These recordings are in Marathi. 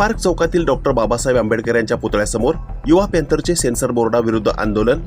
पार्क चौकातील डॉक्टर बाबासाहेब आंबेडकर यांच्या पुतळ्यासमोर युवा पॅन्थरचे सेन्सर बोर्डाविरुद्ध आंदोलन.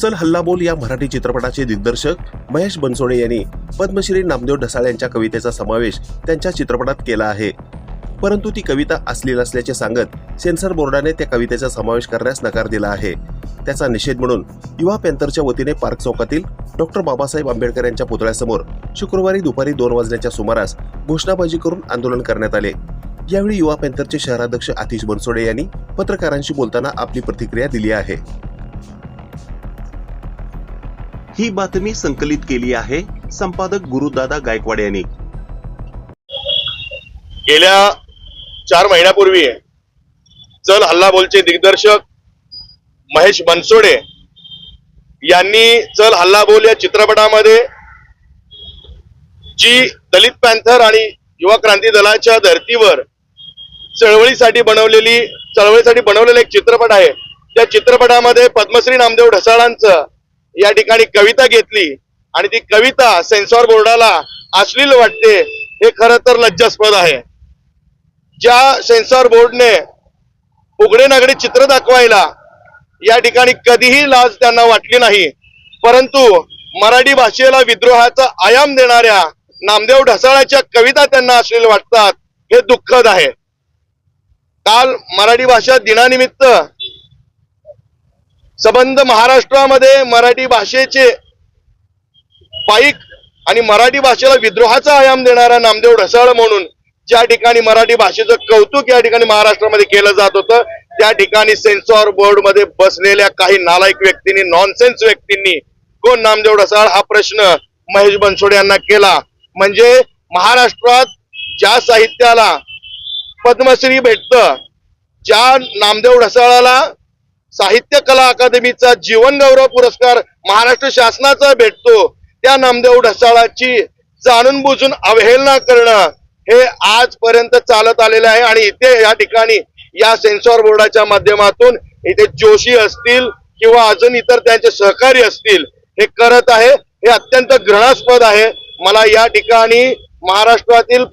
चल हल्ला बोल या मराठी चित्रपटाचे दिग्दर्शक महेश बनसोडे यांनी पद्मश्री नामदेव ढसाळ यांच्या कवितेचा समावेश त्यांच्या चित्रपटात केला आहे. परंतु ती कविता अश्लील असल्याचे सांगत सेन्सर बोर्डाने त्या कवितेचा समावेश करण्यास नकार दिला आहे. त्याचा निषेध म्हणून युवा पॅन्थरच्या वतीने पार्क चौकातील डॉक्टर बाबासाहेब आंबेडकर यांच्या पुतळ्यासमोर शुक्रवारी दुपारी दोन वाजण्याच्या सुमारास घोषणाबाजी करून आंदोलन करण्यात आले. यावेळी युवा पॅन्थरचे शहराध्यक्ष आतिश बनसोडे यांनी पत्रकारांशी बोलताना आपली प्रतिक्रिया दिली आहे. ही बातमी संकलित केली आहे संपादक गुरुदादा गायकवाड यांनी. गेल्या चार महिन्यापूर्वी चल हल्ला बोलचे दिग्दर्शक महेश बनसोडे यांनी चल हल्ला बोल या चित्रपटामध्ये जी दलित पॅन्थर आणि युवा क्रांती दलाच्या धर्तीवर चळवळीसाठी बनवलेली चळवळीसाठी बनवलेला एक चित्रपट आहे. त्या चित्रपटामध्ये पद्मश्री नामदेव ढसाळांचं या ठिकाणी कविता घेतली आणि ती कविता सेन्सॉर बोर्डाला अश्लील वाटते हे खरं तर लज्जास्पद आहे. ज्या सेन्सॉर बोर्डने उघडे नागडे चित्र दाखवायला या ठिकाणी कधीही लाज त्यांना वाटली नाही परंतु मराठी भाषेला विद्रोहाचा आयाम देणाऱ्या नामदेव ढसाळाच्या कविता त्यांना अश्लील वाटतात हे दुःखद आहे. काल मराठी भाषा दिनानिमित्त संबंध महाराष्ट्रामध्ये मराठी भाषेचे पाईक आणि मराठी भाषेला विद्रोहाचा आयाम देणारा नामदेव ढसाळ म्हणून ज्या ठिकाणी मराठी भाषेचं कौतुक या ठिकाणी महाराष्ट्रामध्ये केलं जात होतं त्या ठिकाणी सेन्सॉर बोर्डमध्ये बसलेल्या काही नालायक व्यक्तींनी नॉनसेन्स व्यक्तींनी कोण नामदेव ढसाळ? हा प्रश्न महेश बनसोडे यांना केला. म्हणजे महाराष्ट्रात ज्या साहित्याला पद्मश्री भेटतं. ज्या नामदेव ढसाळाला साहित्य कला अकादमीचा जीवन गौरव पुरस्कार महाराष्ट्र शासनाचा भेटतो त्या नामदेव ढसाळाची जाणून बुजून अवहेलना करणं हे आजपर्यंत चालत आलेलं आहे. आणि इथे या ठिकाणी या सेन्सॉर बोर्डाच्या माध्यमातून इथे जोशी असतील किंवा अजून इतर त्यांचे सहकारी असतील हे करत आहे. हे अत्यंत घृणास्पद आहे. मला या ठिकाणी महाराष्ट्रातील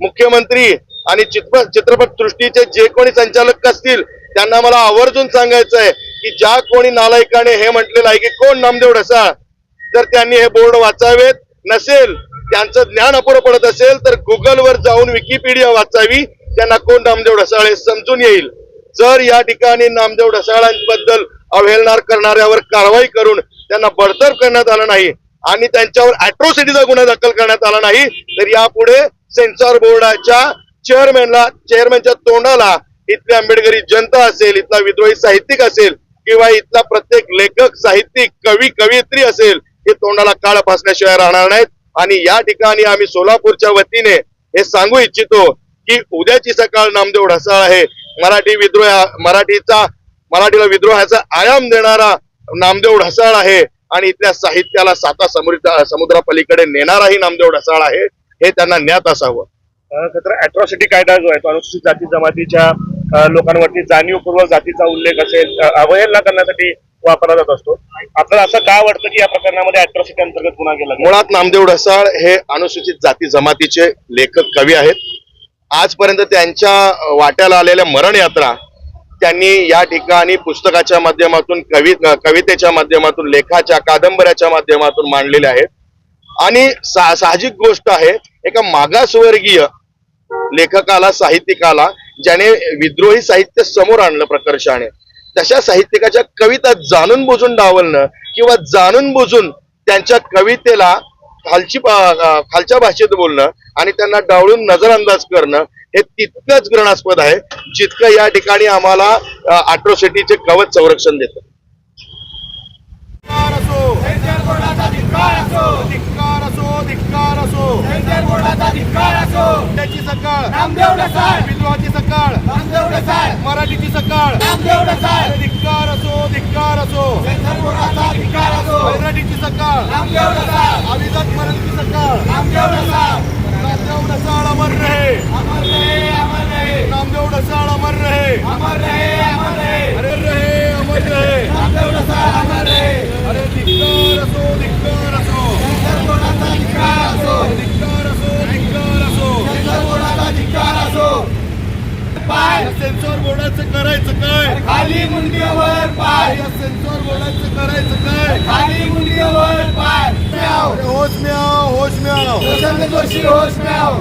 मुख्यमंत्री आणि चित्रपट सृष्टीचे जे कोणी संचालक असतील त्यांना मला आवर्जून सांगायचं आहे की ज्या कोणी नालायकाने हे म्हटलेलं आहे की कोण नामदेव ढसाळ? तर त्यांनी हे बोर्ड वाचावेत नसेल त्यांचं ज्ञान अपुरं पडत असेल तर गुगलवर जाऊन विकिपीडिया वाचावी त्यांना कोण नामदेव ढसाळ हे समजून येईल. जर या ठिकाणी नामदेव ढसाळांबद्दल अवहेलनार करणाऱ्यावर कारवाई करून त्यांना बडतर्फ करण्यात आला नाही आणि त्यांच्यावर अॅट्रोसिटीचा गुन्हा दाखल करण्यात आला नाही तर यापुढे सेन्सॉर बोर्डाच्या चेअरमॅनला चेअरमॅनच्या तोंडाला इथली आंबेडकरी जनता असेल इथला विद्रोही साहित्यिक असेल किंवा इथला प्रत्येक लेखक साहित्यिक कवी कवयित्री असेल हे तोंडाला काळ फासण्याशिवाय राहणार नाहीत. आणि या ठिकाणी आम्ही सोलापूरच्या वतीने हे सांगू इच्छितो की उद्याची सकाळ नामदेव ढसाळ आहे. मराठी विद्रोह मराठीचा मराठीला विद्रोहाचा आयाम देणारा नामदेव ढसाळ आहे. आणि इथल्या साहित्याला साता समुद्र समुद्रापलीकडे नेणाराही नामदेव ढसाळ आहे. हे त्यांना ज्ञात असावं. तर अॅट्रॉसिटी कायदा जो आहे तो अनुसूचित जाती जमातीच्या लोकांवरती जाणीवपूर्वक जातीचा उल्लेख असेल अवहेलना करण्यासाठी वापरला जात असतो. आपल्याला असं का वाटतं की या प्रकरणामध्ये अॅट्रॉसिटी अंतर्गत गुन्हा केला गेला? मुळात नामदेव ढसाळ हे अनुसूचित जाती जमातीचे लेखक कवी आहेत. आजपर्यंत त्यांच्या वाट्याला आलेल्या मरण यात्रा त्यांनी या ठिकाणी पुस्तकाच्या माध्यमातून कवि कवितेच्या माध्यमातून लेखाच्या कादंबऱ्याच्या माध्यमातून मांडलेल्या आहेत. आणि सा साहजिक गोष्ट आहे एका मागासवर्गीय लेखकाला साहित्यिकाला ज्याने विद्रोही साहित्य समोर आणलं प्रकर्षाने. तशा साहित्यिकाच्या कविता जाणून बुजून डावलणं किंवा जाणून बुजून त्यांच्या कवितेला खालची खालच्या भाषेत बोलणं आणि त्यांना डावळून नजरअंदाज करणं हे तितकंच घृणास्पद आहे जितकं या ठिकाणी आम्हाला अट्रोसिटीचे कवच संरक्षण देतं धिक्कार असो धिक्कार असो धिक्कार असो धिक्कार असो त्याची सकाळ. सकाळ मराठीची सकाळ. धिक्कार असो धिक्कार असो. मराठीची सकाळ. अभिजात मराठीची सकाळ नामदेव ढसाळ अमर रहे नामदेव ढसाळ अमर रहे अरे रहे अमर रहे अरे धिक्कार असो धिक्कार असो धिक्कार असो धिक्कार असो बोर्डाचं करायचं काय? खाली मुंडीवर पाय. या सेन्सॉर बोर्डाचं करायचं काय? खाली मुंडीवर पाय. होश म्याव होश जोशी होश म्याव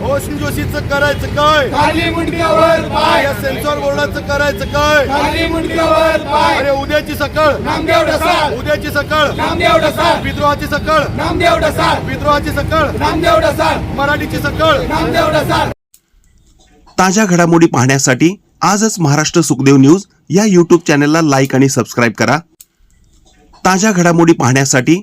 होश जोशीचं करायचं काय? खाली मुंडीवर पाय. या सेन्सॉर बोर्डाचं करायचं काय? खाली मुंडीवर पाय. अरे उद्याची सकाळ. नामदेव ढसाळ उद्याची सकाळ. नामदेव ढसाळ विद्रोहाची सकाळ. नामदेव ढसाळ विद्रोहाची सकाळ. नामदेव ढसाळ मराठीची सकाळ. नामदेव ढसाळ ताज्या घडामोडी पाहण्यासाठी आजच महाराष्ट्र सुखदेव न्यूज या यूट्यूब चॅनलला लाईक आणि सबस्क्राईब करा. ताज्या घडामोडी पाहण्यासाठी